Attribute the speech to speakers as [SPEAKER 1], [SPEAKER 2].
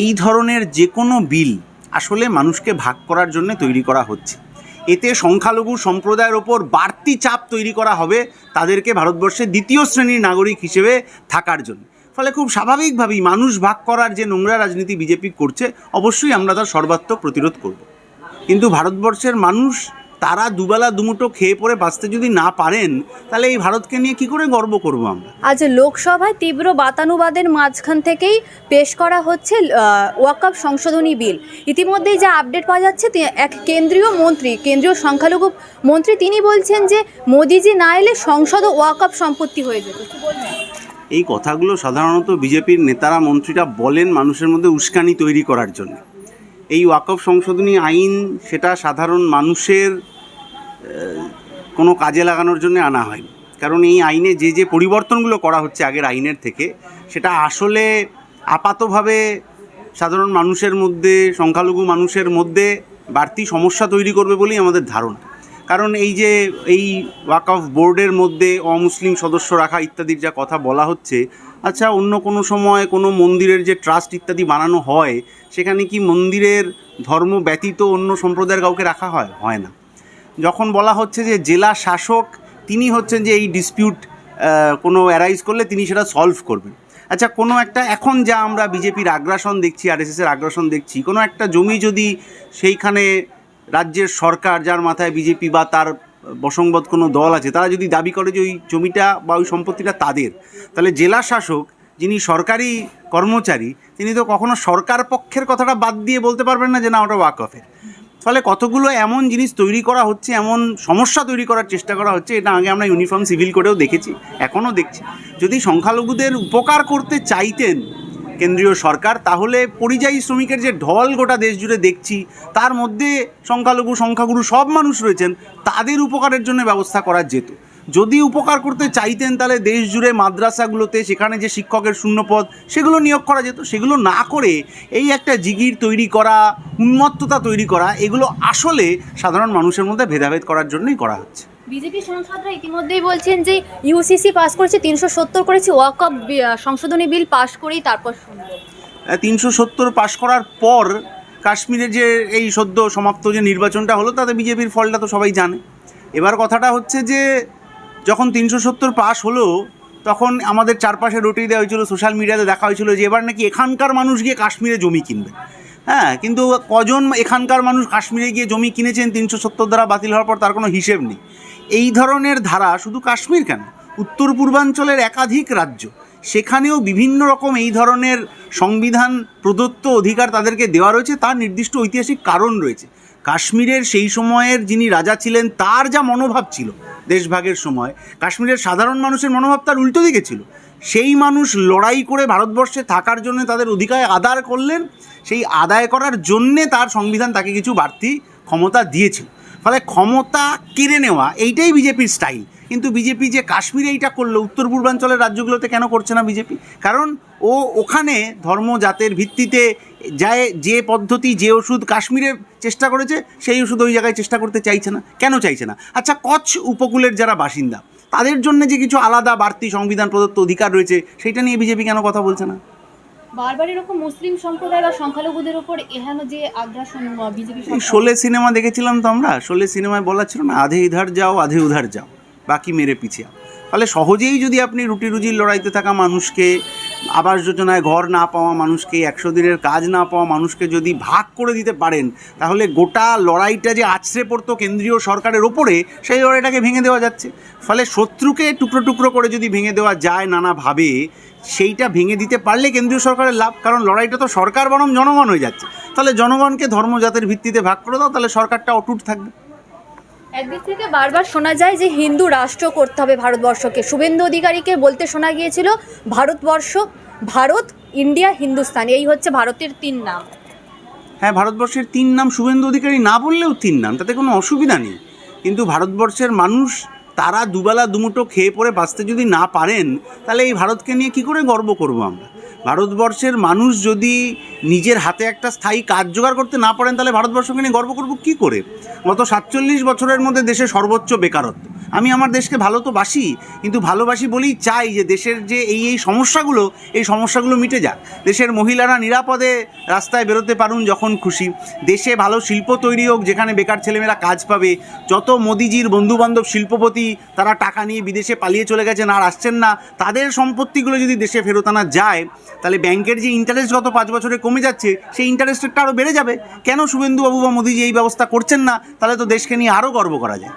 [SPEAKER 1] এই ধরনের যে কোনো বিল আসলে মানুষকে ভাগ করার জন্য তৈরি করা হচ্ছে। এতে সংখ্যালঘু সম্প্রদায়ের ওপর বাড়তি চাপ তৈরি করা হবে তাদেরকে ভারতবর্ষের দ্বিতীয় শ্রেণির নাগরিক হিসেবে থাকার জন্য। ফলে খুব স্বাভাবিকভাবেই মানুষ ভাগ করার যে নোংরা রাজনীতি বিজেপি করছে, অবশ্যই আমরা তার সর্বাত্মক প্রতিরোধ করব। কিন্তু ভারতবর্ষের মানুষ তারা দুবেলা দুমুটো খেয়ে পরে বাঁচতে যদি না পারেন তাহলে এই ভারতকে নিয়ে কি করে গর্ব করব আমরা?
[SPEAKER 2] আজ লোকসভায় তীব্র বাতানুবাদের মাঝখান থেকেই পেশ করা হচ্ছে ওয়াকআপ সংশোধনী বিল। ইতিমধ্যেই যা আপডেট পাওয়া যাচ্ছে এক কেন্দ্রীয় মন্ত্রী কেন্দ্রীয় সংখ্যালঘু মন্ত্রী তিনি বলছেন যে মোদিজি না এলে সংসদ ওয়াকআপ সম্পত্তি হয়ে যেত।
[SPEAKER 1] এই কথাগুলো সাধারণত বিজেপির নেতারা মন্ত্রীরা বলেন মানুষের মধ্যে উস্কানি তৈরি করার জন্য। এই ওয়াকফ সংশোধনী আইন সেটা সাধারণ মানুষের কোনো কাজে লাগানোর জন্য আনা হয় কারণ এই আইনে যে যে পরিবর্তনগুলো করা হচ্ছে আগের আইনের থেকে, সেটা আসলে আপাতভাবে সাধারণ মানুষের মধ্যে, সংখ্যালঘু মানুষের মধ্যে বাড়তি সমস্যা তৈরি করবে বলেই আমাদের ধারণা। কারণ এই যে, এই ওয়াকফ বোর্ডের মধ্যে অমুসলিম সদস্য রাখা ইত্যাদির যা কথা বলা হচ্ছে আচ্ছা অন্য কোনো সময় কোনো মন্দিরের যে ট্রাস্ট ইত্যাদি বানানো হয়, সেখানে কি মন্দিরের ধর্ম ব্যতীত অন্য সম্প্রদায়ের কাউকে রাখা হয়? হয় না। যখন বলা হচ্ছে যে জেলা শাসক, তিনি হচ্ছেন যে এই ডিসপিউট কোনো অ্যারাইজ করলে তিনি সেটা সলভ করবেন। আচ্ছা কোনো একটা, এখন যা আমরা বিজেপির আগ্রাসন দেখছি আর এর আগ্রাসন দেখছি, কোনো একটা জমি যদি সেইখানে রাজ্যের সরকার, যার মাথায় বিজেপি বা তার বসংবদ কোনো দল আছে, তারা যদি দাবি করে যে ওই জমিটা বা ওই সম্পত্তিটা তাদের, তাহলে জেলা শাসক, যিনি সরকারি কর্মচারী, তিনি তো কখনো সরকার পক্ষের কথাটা বাদ দিয়ে বলতে পারবেন না যে না, ওটা ওয়াকফের ফলে কতগুলো এমন জিনিস তৈরি করা হচ্ছে, এমন সমস্যা তৈরি করার চেষ্টা করা হচ্ছে, এটা আগে আমরা ইউনিফর্ম সিভিল কোডেও দেখেছি, এখনও দেখছি। যদি সংখ্যালঘুদের উপকার করতে চাইতেন কেন্দ্রীয় সরকার, তাহলে পরিযায়ী শ্রমিকের যে ঢল গোটা দেশ জুড়ে দেখছি, তার মধ্যে সংখ্যালঘু, সংখ্যাগুরু সব মানুষ রয়েছেন, তাদের উপকারের জন্য ব্যবস্থা করা যেত। যদি উপকার করতে চাইতেন তাহলে দেশ জুড়ে মাদ্রাসাগুলোতে সেখানে যে শিক্ষকের শূন্যপদ সেগুলো নিয়োগ করা যেত। সেগুলো না করে এই একটা জিগির তৈরি করা উন্মত্ততা তৈরি করা এগুলো আসলে সাধারণ মানুষের মধ্যে ভেদাভেদ করার জন্যই করা হচ্ছে।
[SPEAKER 2] বিজেপি সাংসদরা ইতিমধ্যেই বলছেন যে ইউসিসি পাস করেছে তিনশো সত্তর করেছে ওয়াকআপ সংশোধনী বিল পাশ করেই তারপর
[SPEAKER 1] তিনশো সত্তর পাশ করার পর কাশ্মীরে যে এই সদ্য সমাপ্ত যে নির্বাচনটা হলো তাতে বিজেপির ফলটা তো সবাই জানে। এবার কথাটা হচ্ছে যে যখন তিনশো সত্তর পাস হলো, তখন আমাদের চারপাশে রুটি দেওয়া হয়েছিল সোশ্যাল মিডিয়াতে দেখা হয়েছিল যে এবার নাকি এখানকার মানুষ গিয়ে কাশ্মীরে জমি কিনবে। হ্যাঁ কিন্তু কজন এখানকার মানুষ কাশ্মীরে গিয়ে জমি কিনেছেন তিনশো সত্তর দ্বারা বাতিল হওয়ার পর তার কোনো হিসেব নেই। এই ধরনের ধারা শুধু কাশ্মীর কেন? উত্তর পূর্বাঞ্চলের একাধিক রাজ্য সেখানেও বিভিন্ন রকম এই ধরনের সংবিধান প্রদত্ত অধিকার তাদেরকে দেওয়া রয়েছে, তার নির্দিষ্ট ঐতিহাসিক কারণ রয়েছে। কাশ্মীরের সেই সময়ের যিনি রাজা ছিলেন, তার যা মনোভাব ছিল দেশভাগের সময়, কাশ্মীরের সাধারণ মানুষের মনোভাব তার উল্টো দিকে ছিল। সেই মানুষ লড়াই করে ভারতবর্ষে থাকার জন্য তাদের অধিকার আদায় করলেন, সেই আদায় করার জন্যে তার সংবিধান তাকে কিছু বাড়তি ক্ষমতা দিয়েছিল। ফলে ক্ষমতা কেড়ে নেওয়া, এইটাই বিজেপির স্টাইল কিন্তু বিজেপি যে কাশ্মীরে এইটা করল, উত্তর পূর্বাঞ্চলের রাজ্যগুলোতে কেন করছে না বিজেপি? কারণ ও ওখানে ধর্ম, জাতের ভিত্তিতে যায়, যে পদ্ধতি, যে ওষুধ কাশ্মীরে চেষ্টা করেছে, সেই ওষুধ ওই জায়গায় চেষ্টা করতে চাইছে না। কেন চাইছে না? আচ্ছা কচ্ছ উপকূলের যারা বাসিন্দা, তাদের জন্য যে কিছু আলাদা বাড়তি সংবিধান প্রদত্ত অধিকার রয়েছে সেটা নিয়ে বিজেপি কেন কথা বলছে না?
[SPEAKER 2] বারবার এরকম মুসলিম সম্প্রদায় বা সংখ্যালঘুদের উপর এহেন যে আগ্রাসন বিজেপি
[SPEAKER 1] শোলে সিনেমা দেখেছিলাম তো আমরা? শোলে সিনেমায় বলা ছিল না আধে ইধার যাও আধে উধার যাও বাকি মেরে পিছিয়ে ফলে সহজেই যদি আপনি রুটি রুজির লড়াইতে থাকা মানুষকে, আবাস যোজনায় ঘর না পাওয়া মানুষকে, একশো দিনের কাজ না পাওয়া মানুষকে যদি ভাগ করে দিতে পারেন, তাহলে গোটা লড়াইটা যে আছড়ে পড়তো কেন্দ্রীয় সরকারের ওপরে, সেই লড়াইটাকে ভেঙে দেওয়া যাচ্ছে। ফলে শত্রুকে টুকরো টুকরো করে যদি ভেঙে দেওয়া যায় নানাভাবে, সেইটা ভেঙে দিতে পারলে কেন্দ্রীয় সরকারের লাভ, কারণ লড়াইটা তো সরকার বরং জনগণ হয়ে যাচ্ছে। তাহলে জনগণকে ধর্মজাতের ভিত্তিতে ভাগ করে দাও, তাহলে সরকারটা অটুট থাকবে।
[SPEAKER 2] একদিক থেকে বারবার শোনা যায় যে হিন্দু রাষ্ট্র করতে হবে ভারতবর্ষকে। শুভেন্দু অধিকারীকে বলতে শোনা গিয়েছিল, ভারতবর্ষ, ভারত, ইন্ডিয়া, হিন্দুস্তান। এই হচ্ছে ভারতের তিন নাম।
[SPEAKER 1] হ্যাঁ ভারতবর্ষের তিন নাম শুভেন্দু অধিকারী না বললেও তিন নাম, তাতে কোনো অসুবিধা নেই। কিন্তু ভারতবর্ষের মানুষ তারা দুবেলা দুমুটো খেয়ে পরে বাঁচতে যদি না পারেন, তাহলে এই ভারতকে নিয়ে কি করে গর্ব করব আমরা? ভারতবর্ষের মানুষ যদি নিজের হাতে একটা স্থায়ী কাজ জোগাড় করতে না পারেন, তাহলে ভারতবর্ষকে নিয়ে গর্ব করব কী করে? গত সাতচল্লিশ বছরের মধ্যে দেশে সর্বোচ্চ বেকারত্ব। আমি আমার দেশকে ভালো তো বাসি, কিন্তু ভালোবাসি বলেই চাই যে দেশের যে এই এই সমস্যাগুলো এই সমস্যাগুলো মিটে যাক। দেশের মহিলারা নিরাপদে রাস্তায় বেরোতে পারুন যখন খুশি। দেশে ভালো শিল্প তৈরি হোক, যেখানে বেকার ছেলেমেয়েরা কাজ পাবে। যত মোদিজির বন্ধুবান্ধব শিল্পপতি, তারা টাকা নিয়ে বিদেশে পালিয়ে চলে গেছেন আর আসছেন না, তাদের সম্পত্তিগুলো যদি দেশে ফেরত আনা যায়, তাহলে ব্যাংকের যে ইন্টারেস্ট গত পাঁচ বছরে কমে যাচ্ছে, সেই ইন্টারেস্ট রেটটা আরও বেড়ে যাবে। কেন শুভেন্দুবাবু বা মোদিজি এই ব্যবস্থা করছেন না? তাহলে তো দেশকে নিয়ে আরও গর্ব করা যায়।